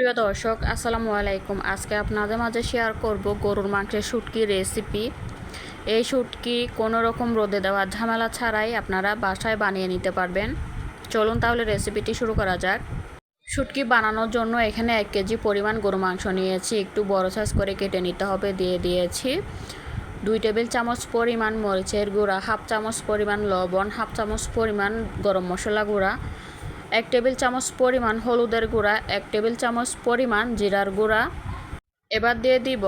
প্রিয় দর্শক, আসসালামু আলাইকুম। আজকে আপনাদের মাঝে শেয়ার করব গরুর মাংসের শুটকি রেসিপি এই শুটকি কোনো রকম রোদে দেওয়া ঝামেলা ছাড়াই আপনারা বাসায় বানিয়ে নিতে পারবেন। চলুন তাহলে রেসিপিটি শুরু করা যাক। শুটকি বানানোর জন্য এখানে এক কেজি পরিমাণ গরু মাংস নিয়েছি। একটু বড় সাইজ করে কেটে নিতে হবে, দিয়ে দিয়েছি দুই টেবিল চামচ পরিমাণ মরিচের গুঁড়া, হাফ চামচ পরিমাণ লবণ, হাফ চামচ পরিমাণ গরম মশলা গুঁড়া এক টেবিল চামচ পরিমাণ হলুদের গুঁড়া, এক টেবিল চামচ পরিমাণ জিরার গুঁড়া। এবার দিয়ে দিব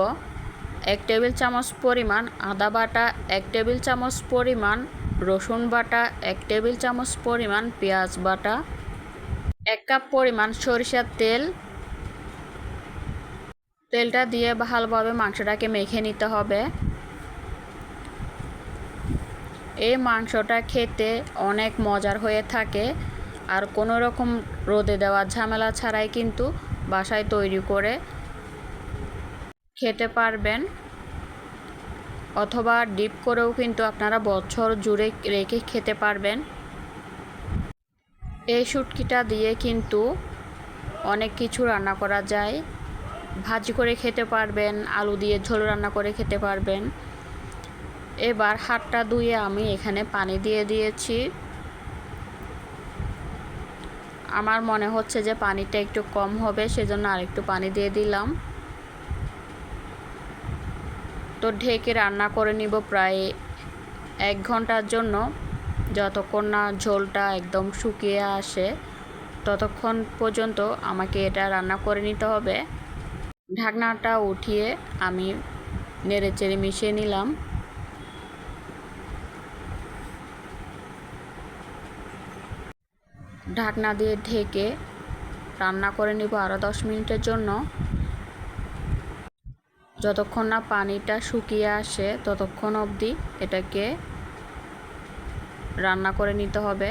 এক টেবিল চামচ পরিমাণ আদা বাটা, এক টেবিল চামচ পরিমাণ রসুন বাটা, এক টেবিল চামচ পরিমাণ পেঁয়াজ বাটা, এক কাপ পরিমাণ সরিষার তেল। তেলটা দিয়ে ভালোভাবে মাংসটাকে মেখে নিতে হবে। এই মাংসটা খেতে অনেক মজার হয়ে থাকে। আর কোনো রকম রোদে দেওয়া ঝামেলা ছাড়াই কিন্তু বাসায় তৈরি করে খেতে পারবেন। অথবা ডিপ করেও কিন্তু আপনারা বছর জুড়ে রেখে খেতে পারবেন। এই শুটকিটা দিয়ে কিন্তু অনেক কিছু রান্না করা যায়। ভাজি করে খেতে পারবেন, আলু দিয়ে ঝোল রান্না করে খেতে পারবেন। এবার হাতটা ধুয়ে আমি এখানে পানি দিয়ে দিয়েছি। আমার মনে হচ্ছে যে পানিটা একটু কম হবে, সেজন্য আরেকটু পানি দিয়ে দিলাম। তো ঢেকে রান্না করে নিব প্রায় এক ঘণ্টার জন্য। যতক্ষণ না ঝোলটা একদম শুকিয়ে আসে, ততক্ষণ পর্যন্ত আমাকে এটা রান্না করে নিতে হবে। ঢাকনাটা উঠিয়ে আমি নেড়ে চেড়ে মিশিয়ে নিলাম। ঢাকনা দিয়ে ঢেকে রান্না করে নিব আরও দশ মিনিটের জন্য। যতক্ষণ না পানিটা শুকিয়ে আসে ততক্ষণ অবধি এটাকে রান্না করে নিতে হবে।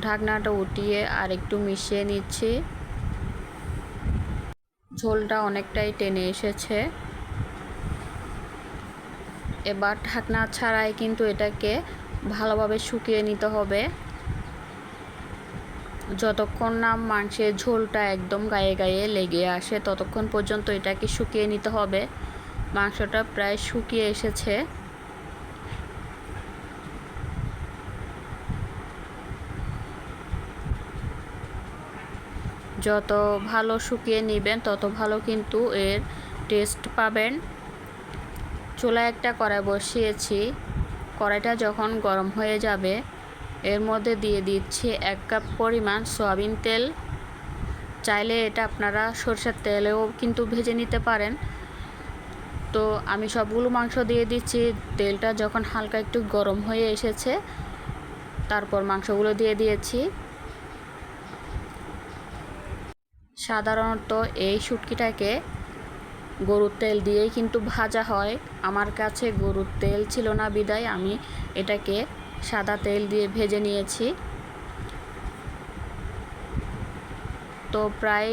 ঢাকনাটা উঠিয়ে আর একটু মিশিয়ে নিচ্ছি। ঝোলটা অনেকটাই টেনে এসেছে। এবার ঢাকনা ছাড়াই কিন্তু এটাকে ভালোভাবে শুকিয়ে নিতে হবে। যতক্ষণ না মাংসের ঝোলটা একদম গায়ে গায়ে লেগে আসে, ততক্ষণ পর্যন্ত এটাকে শুকিয়ে নিতে হবে। মাংসটা প্রায় শুকিয়ে এসেছে। যত ভালো শুকিয়ে নেবেন, তত ভালো কিন্তু এর টেস্ট পাবেন। চুলায় একটা কড়াই বসিয়েছি। কড়াইটা যখন গরম হয়ে যাবে এর মধ্যে দিয়ে দিচ্ছি এক কাপ পরিমাণ সয়াবিন তেল। চাইলে এটা আপনারা সরষের তেলেও কিন্তু ভেজে নিতে পারেন। তো আমি সবগুলো মাংস দিয়ে দিচ্ছি। তেলটা যখন হালকা একটু গরম হয়ে এসেছে, তারপর মাংসগুলো দিয়ে দিয়েছি। সাধারণত এই শুটকিটাকে গরুর তেল দিয়েই কিন্তু ভাজা হয়। আমার কাছে গরুর তেল ছিল না বিদায়, আমি এটাকে সাদা তেল দিয়ে ভেজে নিয়েছি। তো প্রায়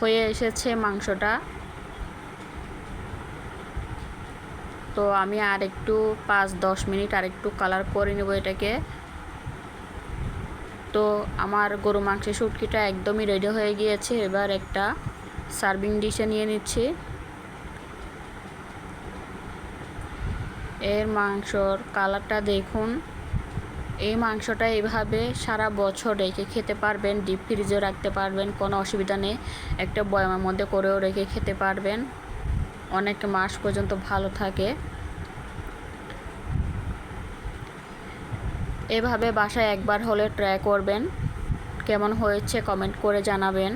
হয়ে এসেছে মাংসটা। তো আমি আর একটু পাঁচ, দশ মিনিট আর একটু কালার করে নেব এটাকে। তো আমার গরু মাংসের শুটকিটা একদমই রেডি হয়ে গিয়েছে। এবার একটা সার্ভিং ডিশে নিয়ে নিচ্ছি। এর মাংসর কালারটা দেখুন। এই মাংসটা এভাবে সারা বছর রেখে খেতে পারবেন, ডিপ ফ্রিজে রাখতে পারবেন, কোনো অসুবিধা নেই। একটা বয়ামের মধ্যে করেও রেখে খেতে পারবেন। অনেক মাস পর্যন্ত ভালো থাকে। এভাবে বাসায় একবার হলে ট্রাই করবেন। কেমন হয়েছে কমেন্ট করে জানাবেন।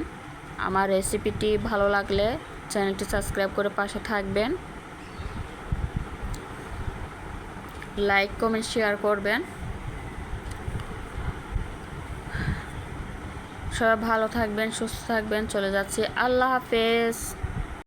আমার রেসিপিটি ভালো লাগলে চ্যানেলটি সাবস্ক্রাইব করে পাশে থাকবেন। লাইক কমেন্ট শেয়ার করবেন। সবাই ভালো থাকবেন সুস্থ থাকবেন চলে যাচ্ছি। আল্লাহ হাফেজ।